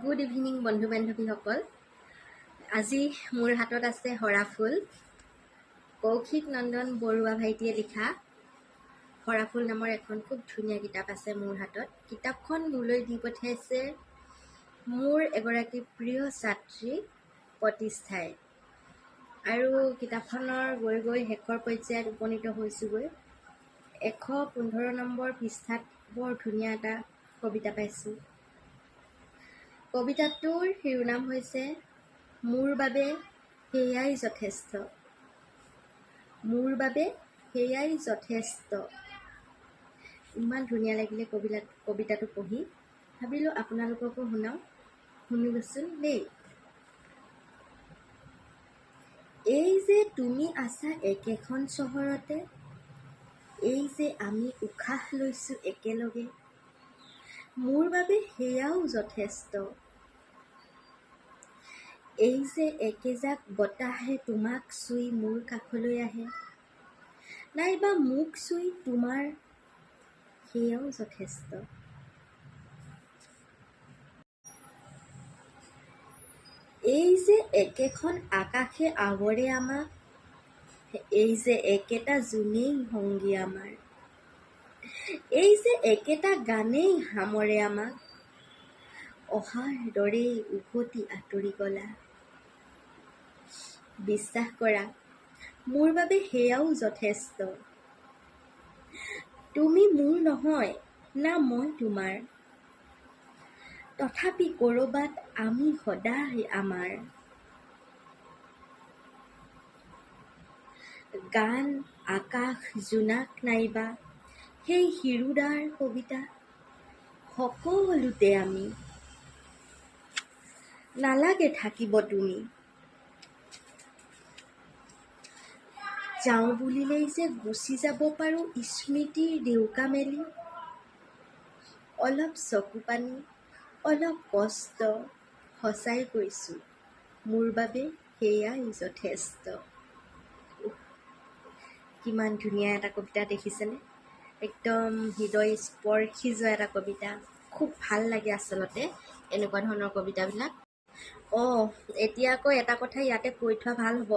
Good evening বন্ধু বান্ধৱীসকল। আজি মোৰ হাতত আছে সৰা ফুল। কৌশিক নন্দন বৰুৱা ভাইটিয়ে লিখা। সৰা ফুল নামৰ এখন খুব ধুনীয়া কিতাপ আছে মোৰ হাতত। কিতাপখন মোলৈ দি পঠিয়াইছে মোৰ এগৰাকী প্ৰিয় ছাত্ৰী প্ৰতিষ্ঠাই। আৰু কিতাপখনৰ গৈ গৈ শেষৰ পৰ্যায়ত উপনীত হৈছোঁগৈ। এশ পোন্ধৰ নম্বৰ পৃষ্ঠাত বৰ ধুনীয়া এটা কবিতা পাইছোঁ। কবিতাটোৰ শিৰোনাম হৈছে মোৰ বাবে সেয়াই যথেষ্ট। মোৰ বাবে সেয়াই যথেষ্ট। ইমান ধুনীয়া লাগিলে কবিতা কবিতাটো পঢ়ি। ভাবিলোঁ আপোনালোককো শুনাওঁ। শুনিবচোন দেই। এই যে তুমি আছা একেখন চহৰতে এই যে আমি উশাহ লৈছোঁ একেলগে মোৰ বাবে সেয়াও যথেষ্ট। এই যে একেজাক বতাহে তোমাক চুই মোৰ কাষলৈ আহে। নাইবা মোক চুই তোমাৰ সেয়াও যথেষ্ট। এই যে একেখন আকাশে আৱৰে আমাক এই যে একেটা জোনেই সংগী আমাৰ। এই যে একেটা গানেই সামৰে আমাক অহাৰ দৰেই উভতি আঁতৰি গলা। বিশ্বাস কৰা মোৰ বাবে সেয়াও যথেষ্ট। তুমি মোৰ নহয় না মই তোমাৰ। তথাপি ক'ৰবাত আমি সদায় আমাৰ। গান আকাশ জোনাক নাইবা সেই শিৰোদাৰ কবিতা সকলোতে আমি। নালাগে থাকিব তুমি। যাওঁ বুলিলেই যে গুচি যাব পাৰোঁ স্মৃতিৰ ডেউকা মেলি। অলপ চকু পানী অলপ কষ্ট সঁচাই কৈছোঁ মোৰ বাবে সেয়াই যথেষ্ট। কিমান ধুনীয়া এটা কবিতা দেখিছেনে? একদম হৃদয় স্পৰ্শী যোৱা এটা কবিতা। খুব ভাল লাগে আচলতে এনেকুৱা ধৰণৰ কবিতাবিলাক। অঁ এতিয়া আকৌ এটা কথা ইয়াতে কৈ থোৱা ভাল হ'ব।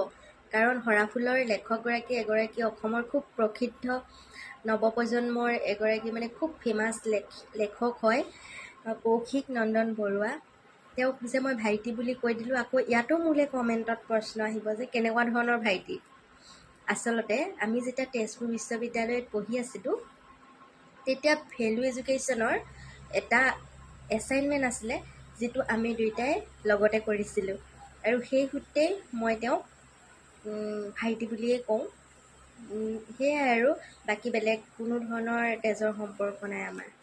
কাৰণ সৰাফুলৰ লেখকগৰাকী এগৰাকী অসমৰ খুব প্ৰসিদ্ধ নৱপ্ৰজন্মৰ এগৰাকী মানে খুব ফেমাছ লেখ লেখক হয় কৌশিক নন্দন বৰুৱা। তেওঁক যে মই ভাইটি বুলি কৈ দিলোঁ আকৌ ইয়াতো মোলৈ কমেণ্টত প্ৰশ্ন আহিব যে কেনেকুৱা ধৰণৰ ভাইটি। আচলতে আমি যেতিয়া তেজপুৰ বিশ্ববিদ্যালয়ত পঢ়ি আছিলোঁ তেতিয়া ভেলু এডুকেশ্যনৰ এটা এছাইনমেণ্ট আছিলে যিটো আমি দুয়োটাই লগতে কৰিছিলোঁ। আৰু সেই সূত্ৰে মই তেওঁক ভাইটি বুলিয়েই কওঁ। সেয়াই আৰু বাকী বেলেগ কোনো ধৰণৰ তেজৰ সম্পৰ্ক নাই আমাৰ।